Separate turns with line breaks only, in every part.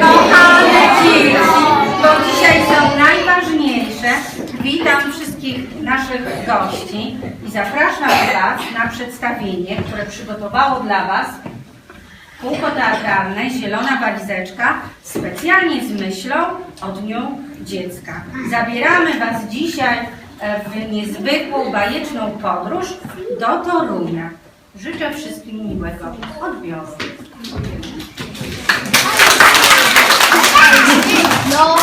Kochane dzieci, bo dzisiaj są najważniejsze. Witam wszystkich naszych gości i zapraszam Was na przedstawienie, które przygotowało dla Was kółko teatralne Zielona Walizeczka specjalnie z myślą o Dniu Dziecka. Zabieramy Was dzisiaj e, w niezwykłą, bajeczną podróż do Torunia. Życzę wszystkim miłego odbioru.
No,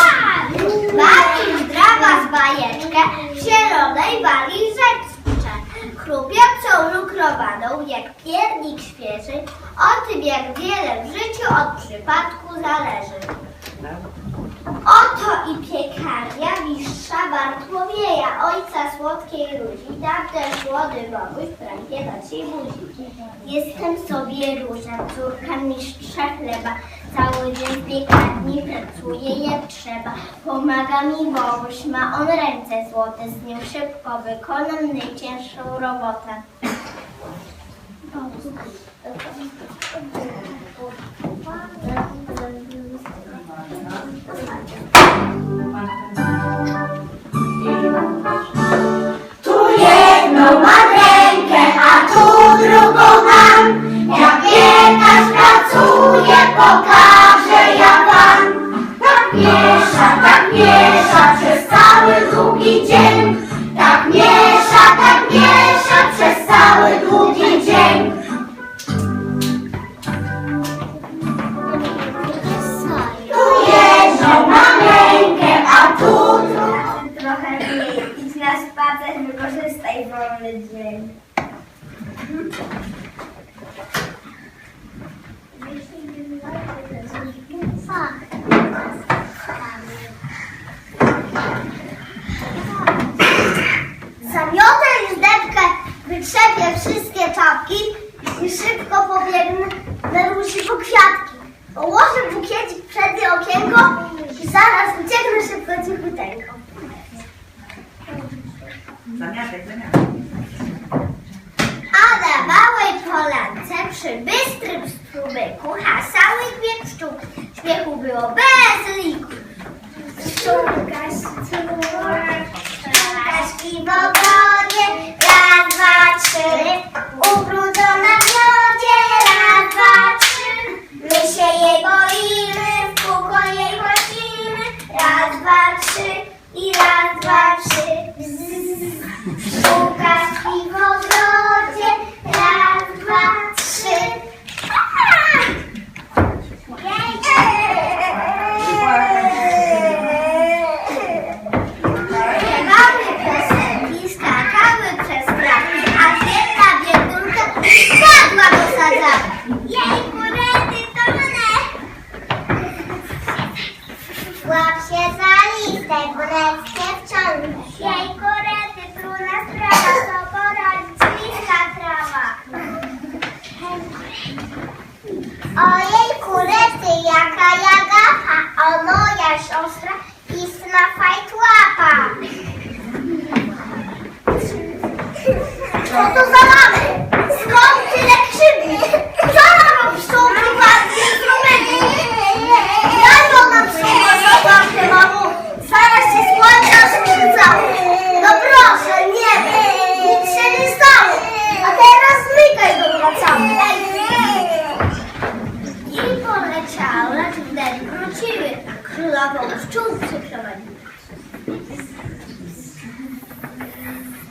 bawi dla was bajeczkę w zielonej walizeczce. Chrupiącą lukrowaną jak piernik świeży, o tym jak wiele w życiu od przypadku zależy. Oto i piekarnia mistrza Bartłomieja, ojca słodkiej Ruzi, tam młody Boguś pragnie dać jej buzi. Jestem sobie różem, córka mistrza chleba, cały dzień w piekarni pracuje jak trzeba. Pomaga mi Boguś, ma on ręce złote, z nią szybko wykonam najcięższą robotę.
Pokaże ja wam. Tak miesza, tak miesza przez cały długi dzień.
Wytrzepię wszystkie czapki i szybko pobiegnę na róży po kwiatki. Położę bukiecik przed okienko i zaraz ucieknę szybko cichuteńko.
Zamiatek, zamiatek.
A na małej polance przy bystrym strumyku hasały dwie pszczółki. Śmiechu było bez liku. Pszczółka ściółka, raz, dwa, trzy. Ubrudzona w miodzie, raz, dwa, trzy. My się jej boimy, w kółko jej głosimy, raz, dwa, trzy. I raz, dwa, trzy. Bzz. Pszczółkaśki w ogrodzie, raz, dwa, trzy. Śpiewały piosenki, skakały przez traki, a jedna biedulka siadła do sadzawki. Jej kurety to mnie! Łap się za listek, wreszcie wciągnij. Jej korety, trudna sprawa, co poradzić, bliska trawa. Ojej kurety, jaka jagafa, o moja siostra, istna fajtłapa. Co to za mamy? Skąd tyle krzywi? Co robią pszczółki ładnie z rumyki? Jak ona pszczółka zabawkę, mamo? Zaraz się słońce oszczycało. No proszę, nie wiem, nic się nie stało. A teraz zmykaj do wracamy. I poleciały, lecz wtedy wróciły. Królową pszczół przyprowadziły.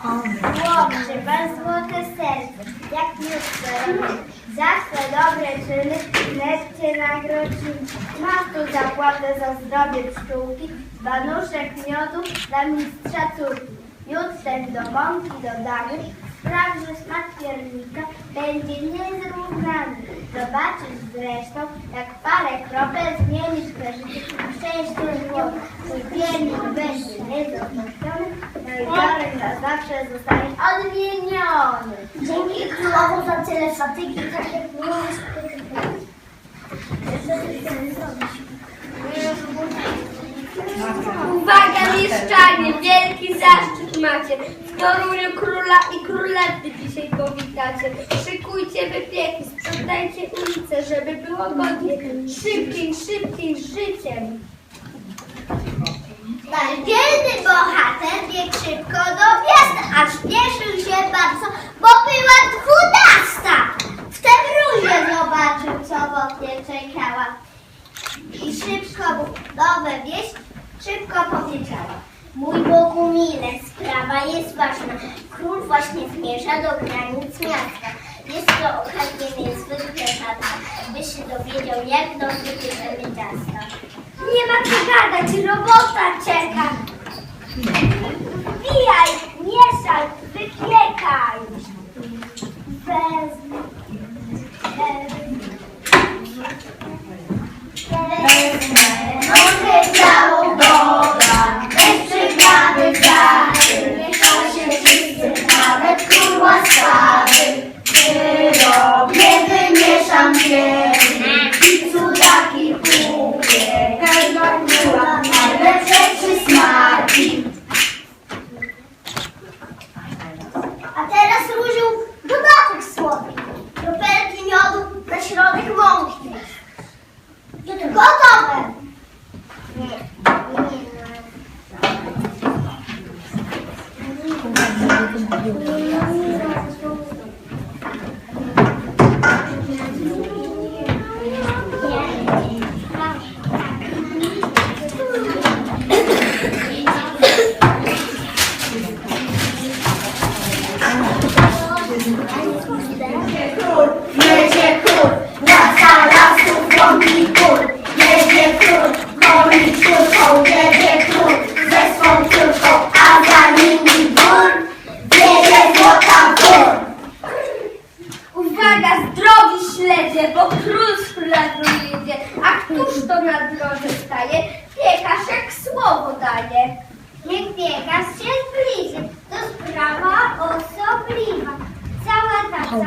Chłopcze, masz złote serce, jak miód robi. Za swe dobre czyny, lecz cię nagrodzimy. Masz tu zapłatę za zdrowie pszczółki, banuszek miodu dla mistrza córki. Miód ten do mąki dodany, spraw, że smak piernika będzie niezrównany. Zobaczysz zresztą, jak parę kropel zmienisz twe życie szczęściem głowy. Twój piernik będzie i darek na zawsze zostanie odmieniony. Dzięki królowu za tyle fatygi, tak.
Uwaga mieszczanie, wielki zaszczyt macie. W Toruniu króla i królewny dzisiaj powitacie.
witacie. Szykujcie wypieki, sprzątajcie ulice, żeby było godnie. Szybciej, szybciej z życiem.
Dzielny bohater biegł szybko do miasta, a śpieszył się bardzo, bo była dwunasta. Różę zobaczył, co w oknie czekała. I szybko nowe wieść szybko powiedziała. Mój Bogu mile, sprawa jest ważna. Król właśnie zmierza do granic miasta. Jest to okazja niezwykle rzadka, by się dowiedział, jak dobrze bierzemy ciasta.
Nie ma co gadać, robota czeka. Wbijaj, mieszaj,
Bình. Богу дає. Як біга ще близько, то справа особлива. Ця вода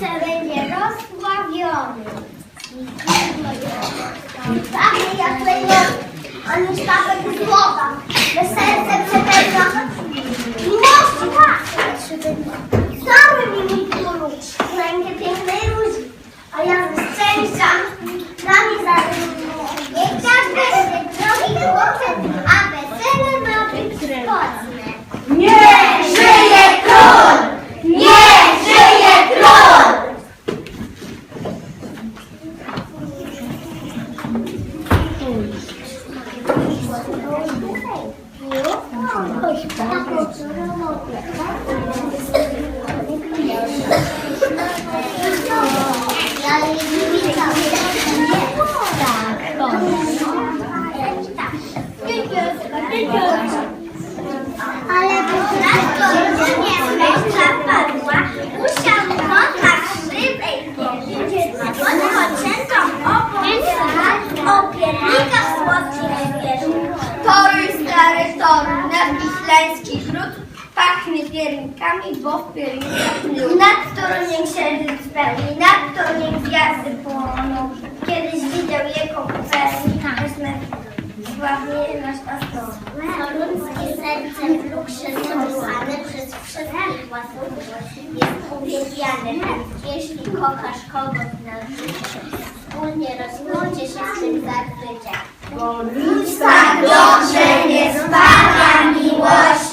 Polsce będzie rozsławiony. Pachnie jak lejony, on już kawę złota, me serce przepełnione.
大狗么。W
luksie zakochane przez wszystkich własnych jest. Jeśli kochasz kogoś na życie, wspólnie rozmówcie się z tym za życie. Bo ludzka dobrze nie spada miłości.